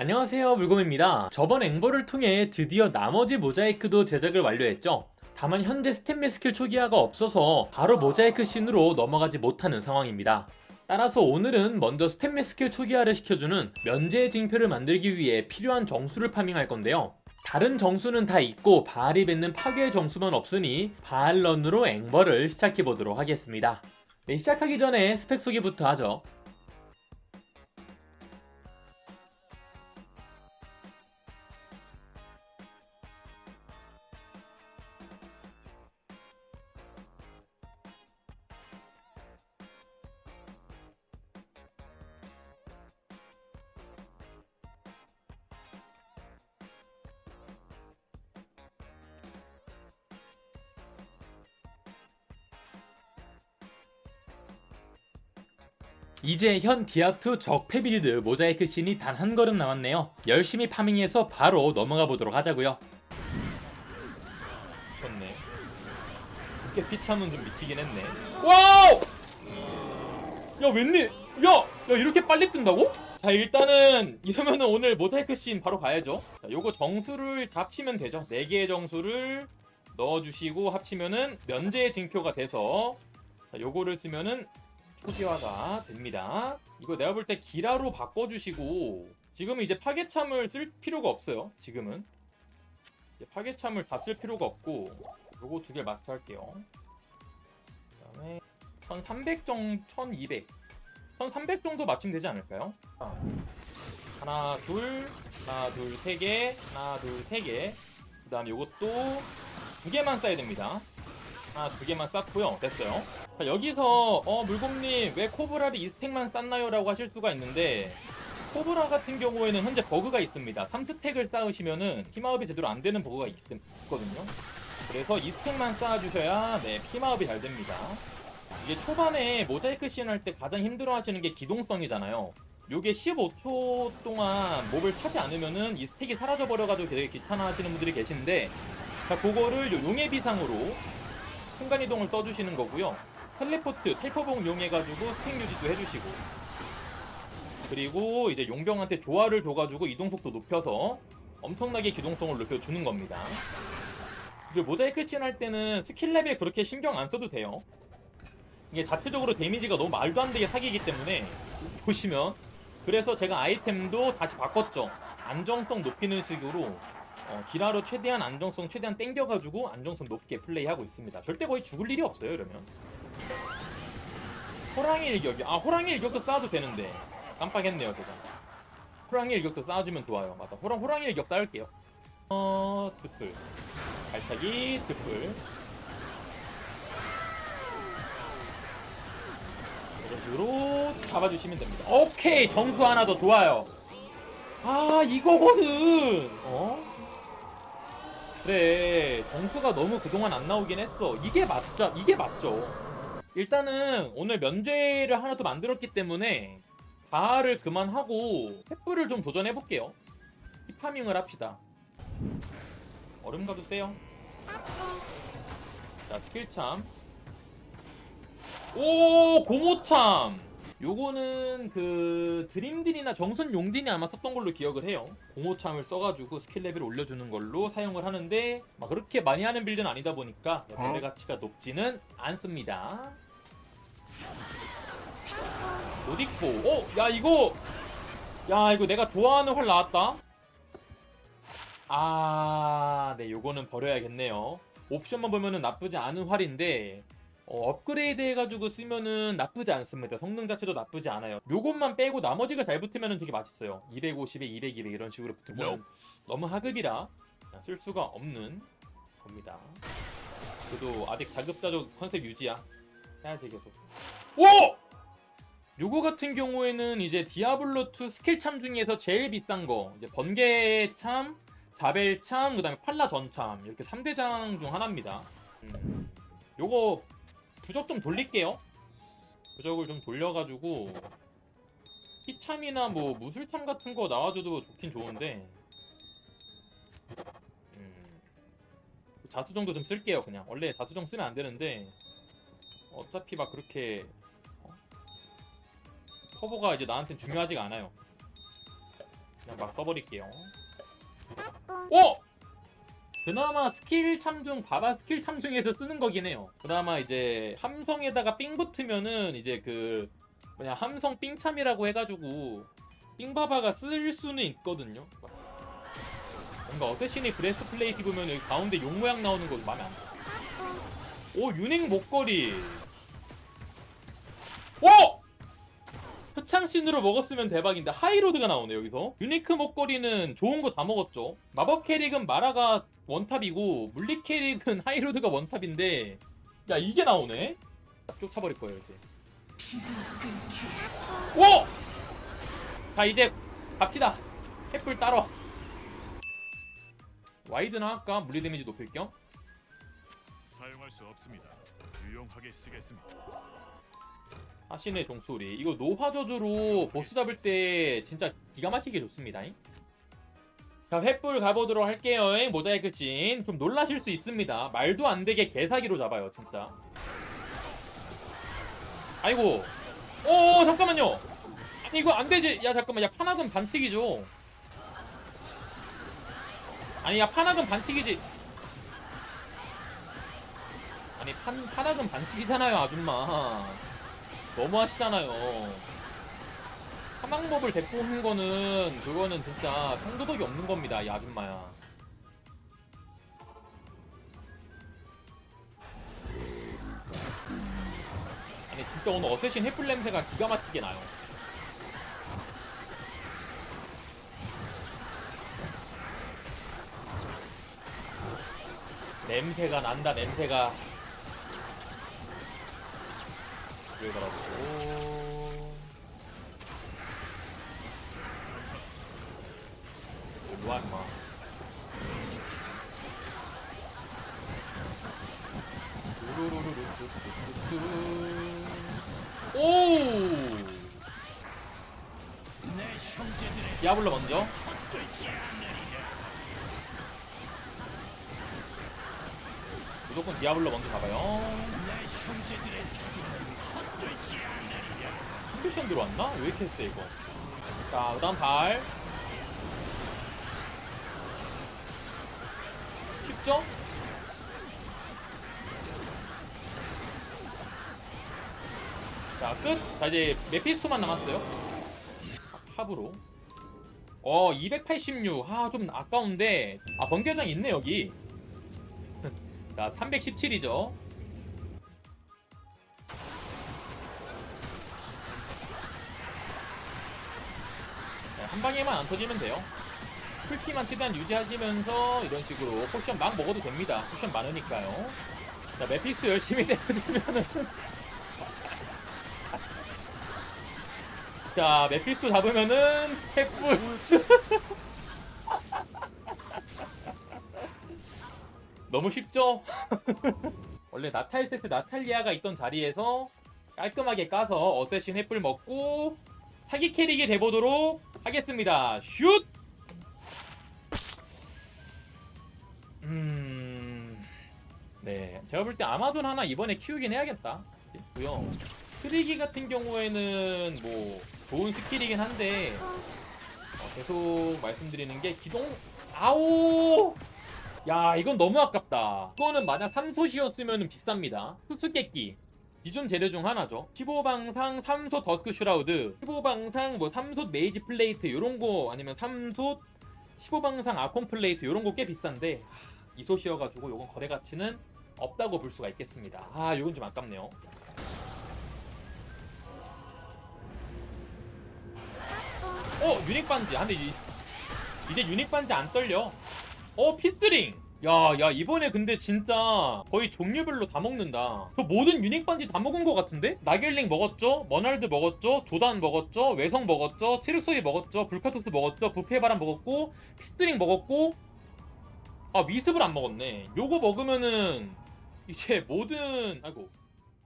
안녕하세요 물곰입니다. 저번 앵벌을 통해 드디어 나머지 모자이크도 제작을 완료했죠. 다만 현재 스탠미 스킬 초기화가 없어서 바로 모자이크 씬으로 넘어가지 못하는 상황입니다. 따라서 오늘은 먼저 스탠미 스킬 초기화를 시켜주는 면제 징표를 만들기 위해 필요한 정수를 파밍할 건데요. 다른 정수는 다 있고 바알이 뱉는 파괴 정수만 없으니 바알런으로 앵벌을 시작해보도록 하겠습니다. 네, 시작하기 전에 스펙 소개부터 하죠 이제 현 디아2 적패 빌드 모자이크 씬이 단 한 걸음 남았네요. 열심히 파밍해서 바로 넘어가 보도록 하자고요. 좋네. 이렇게 피참은 좀 미치긴 했네. 와우! 야 웬일? 야! 야 이렇게 빨리 뜬다고? 자 일단은 이러면은 오늘 모자이크 씬 바로 가야죠. 자, 요거 정수를 다 합치면 되죠. 4개의 정수를 넣어주시고 합치면은 면제 징표가 돼서 자, 요거를 쓰면은 초기화가 됩니다. 이거 내가 볼 때 기라로 바꿔주시고 지금은 이제 파괴참을 쓸 필요가 없어요. 지금은 파괴참을 다 쓸 필요가 없고 요거 두 개 마스터할게요. 그 다음에 1300 정, 1200, 1300 정도 맞추면 되지 않을까요? 자, 하나 둘, 하나 둘 세 개, 하나 둘 세 개. 그 다음에 요것도 두 개만 써야 됩니다. 하나 두 개만 쌓고요. 됐어요. 자, 여기서 어 물곰님 왜 코브라를 이 스택만 쌌나요? 라고 하실 수가 있는데 코브라 같은 경우에는 현재 버그가 있습니다. 3스택을 쌓으시면은 피마업이 제대로 안 되는 버그가 있, 있거든요. 그래서 이 스택만 쌓아주셔야 네 피마업이 잘 됩니다. 이게 초반에 모자이크 씬 할 때 가장 힘들어 하시는 게 기동성이잖아요. 요게 15초 동안 몹을 타지 않으면은 이 스택이 사라져 버려가지고 되게 귀찮아 하시는 분들이 계신데 자 그거를 요 용의 비상으로 순간이동을 써주시는 거고요. 텔레포트, 텔포봉 이용해가지고 스택 유지도 해주시고 그리고 이제 용병한테 조화를 줘가지고 이동속도 높여서 엄청나게 기동성을 높여주는 겁니다. 그리고 모자이크 씬할 때는 스킬 레벨 그렇게 신경 안 써도 돼요. 이게 자체적으로 데미지가 너무 말도 안 되게 사기이기 때문에 보시면 그래서 제가 아이템도 다시 바꿨죠. 안정성 높이는 식으로 어, 기라로 최대한 안정성 최대한 땡겨가지고 안정성 높게 플레이하고 있습니다. 절대 거의 죽을 일이 없어요 이러면. 호랑이 일격이 아 호랑이 일격도 쌓아도 되는데 깜빡했네요 제가. 호랑이 일격도 쌓아주면 좋아요. 맞다. 호랑 호랑이 일격 쌓을게요. 어 드플 발차기 드플 이런 식으로 잡아주시면 됩니다. 오케이 정수 하나 더 좋아요. 아 이거거든. 어? 그래 정수가 너무 그동안 안 나오긴 했어 이게 맞죠 이게 맞죠 일단은 오늘 면제를 하나 더 만들었기 때문에 바알을 그만하고 횃불을 좀 도전해볼게요. 파밍을 합시다. 얼음 가도 세요. 자 스킬참. 오 고모참 요거는 그 드림딘이나 정선 용딘이 아마 썼던 걸로 기억을 해요. 공호참을 써가지고 스킬 레벨 올려주는 걸로 사용을 하는데 막 그렇게 많이 하는 빌드는 아니다 보니까 레벨 가치가 높지는 않습니다. 오딕보, 어, 야 이거, 야 이거 내가 좋아하는 활 나왔다. 아, 네 요거는 버려야겠네요. 옵션만 보면은 나쁘지 않은 활인데 어, 업그레이드 해가지고 쓰면은 나쁘지 않습니다. 성능 자체도 나쁘지 않아요. 요것만 빼고 나머지가 잘 붙으면은 되게 맛있어요. 250에 200, 200 이런 식으로 붙으면 너무 하급이라 쓸 수가 없는 겁니다. 그래도 아직 자급자족 컨셉 유지야. 해야지 계속. 오! 요거 같은 경우에는 이제 디아블로2 스킬 참 중에서 제일 비싼 거 이제 번개 참, 자벨 참, 그 다음에 팔라 전 참 이렇게 3대장 중 하나입니다. 음. 요거 부적 좀 돌릴게요. 부적을 좀 돌려가지고 피참이나 뭐 무술탐 같은 거 나와줘도 좋긴 좋은데 음, 자수정도 좀 쓸게요 그냥 원래 자수정 쓰면 안 되는데 어차피 막 그렇게 어? 커버가 이제 나한텐 중요하지가 않아요 그냥 막 써버릴게요. 오! 그나마 스킬 참중, 바바 스킬 참중에서 쓰는 거긴 해요. 그나마 이제 함성에다가 삥 붙으면은 이제 그 뭐냐 함성 삥참이라고 해가지고 삥바바가 쓸 수는 있거든요. 뭔가 어쌔신이 브레스트 플레이트 보면 여기 가운데 용 모양 나오는 거 마음에 안 들어. 오 유닉 목걸이. 표창신으로 먹었으면 대박인데 하이로드가 나오네 여기서 유니크 목걸이는 좋은 거 다 먹었죠 마법 캐릭은 마라가 원탑이고 물리 캐릭은 하이로드가 원탑인데 야 이게 나오네 쫓아버릴 거예요 이제 오! 자 이제 갑시다 햇불 따러 와이드나 할까? 물리 데미지 높일 겸 사용할 수 없습니다. 유용하게 쓰겠습니다. 하신의 종소리. 이거 노화 저주로 보스 잡을 때 진짜 기가 막히게 좋습니다 자 횃불 가보도록 할게요 모자이크 씬좀 놀라실 수 있습니다. 말도 안 되게 개사기로 잡아요 진짜. 아이고. 오 잠깐만요. 아니 이거 안 되지. 야 잠깐만. 야 파낙은 반칙이죠. 아니 야 파낙은 반칙이지. 아니 판, 파낙은 반칙이잖아요 아줌마 너무 하시잖아요. 사망법을 데리고 오는 거는 그거는 진짜 상도덕이 없는 겁니다, 이 아줌마야. 아니 진짜 오늘 어쌔신 햇불 냄새가 기가 막히게 나요. 냄새가 난다, 냄새가. 그러더라고. 일로와 임마. 오! 디아블로 먼저. 무조건 디아블로 먼저 잡아요. 컴퓨션 들어왔나? 왜 이렇게 했어 이거 자 그다음 발 쉽죠? 자 끝! 자 이제 메피스토만 남았어요 하- 합으로 어 286. 아 좀 아까운데 아 번개장 있네 여기 자 317이죠 한 방에만 안 터지면 돼요. 풀키만 최대한 유지하시면서 이런 식으로 포션 막 먹어도 됩니다. 포션 많으니까요. 자, 매픽스 열심히 내드리면은. 자, 매픽스 잡으면은 탭불. 너무 쉽죠? 원래 나탈세스 나탈리아가 있던 자리에서 깔끔하게 까서 어쌔신 햇불 먹고 사기 캐릭이 돼보도록 하겠습니다. 슛! 음... 네, 제가 볼 때 아마존 하나 이번에 키우긴 해야겠다. 고요. 트리기 같은 경우에는 뭐 좋은 스킬이긴 한데 어, 계속 말씀드리는 게 기동 아오 야 이건 너무 아깝다 이거는 만약 3솥이었으면 비쌉니다 수수께끼 기존 재료 중 하나죠. 15방상 3솥 더스크 슈라우드 15방상 뭐 3솥 메이지 플레이트 요런 거 아니면 3솥 15방상 아콘 플레이트 요런 거 꽤 비싼데 하, 이 솥이어가지고 요건 거래 가치는 없다고 볼 수가 있겠습니다. 아 요건 좀 아깝네요. 어 유닉 반지. 아, 근데 이, 이제 유닉 반지 안 떨려. 어 피스링 야, 야, 이번에 근데 진짜 거의 종류별로 다 먹는다. 저 모든 유닉 반지 다 먹은 것 같은데? 나겔링 먹었죠? 머날드 먹었죠? 조단 먹었죠? 외성 먹었죠? 치르소이 먹었죠? 불카토스 먹었죠? 부페 바람 먹었고, 피스링 먹었고, 아, 위습을 안 먹었네. 요거 먹으면은, 이제 모든, 아이고,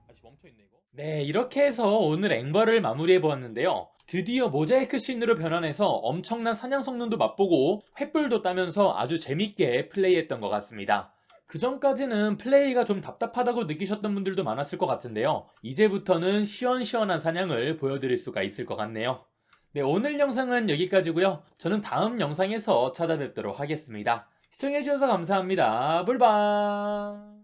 다시 멈춰있네, 이거. 네, 이렇게 해서 오늘 앵벌을 마무리해 보았는데요. 드디어 모자이크 씬으로 변환해서 엄청난 사냥 성능도 맛보고 횃불도 따면서 아주 재밌게 플레이했던 것 같습니다. 그 전까지는 플레이가 좀 답답하다고 느끼셨던 분들도 많았을 것 같은데요. 이제부터는 시원시원한 사냥을 보여드릴 수가 있을 것 같네요. 네, 오늘 영상은 여기까지고요. 저는 다음 영상에서 찾아뵙도록 하겠습니다. 시청해주셔서 감사합니다. 불방!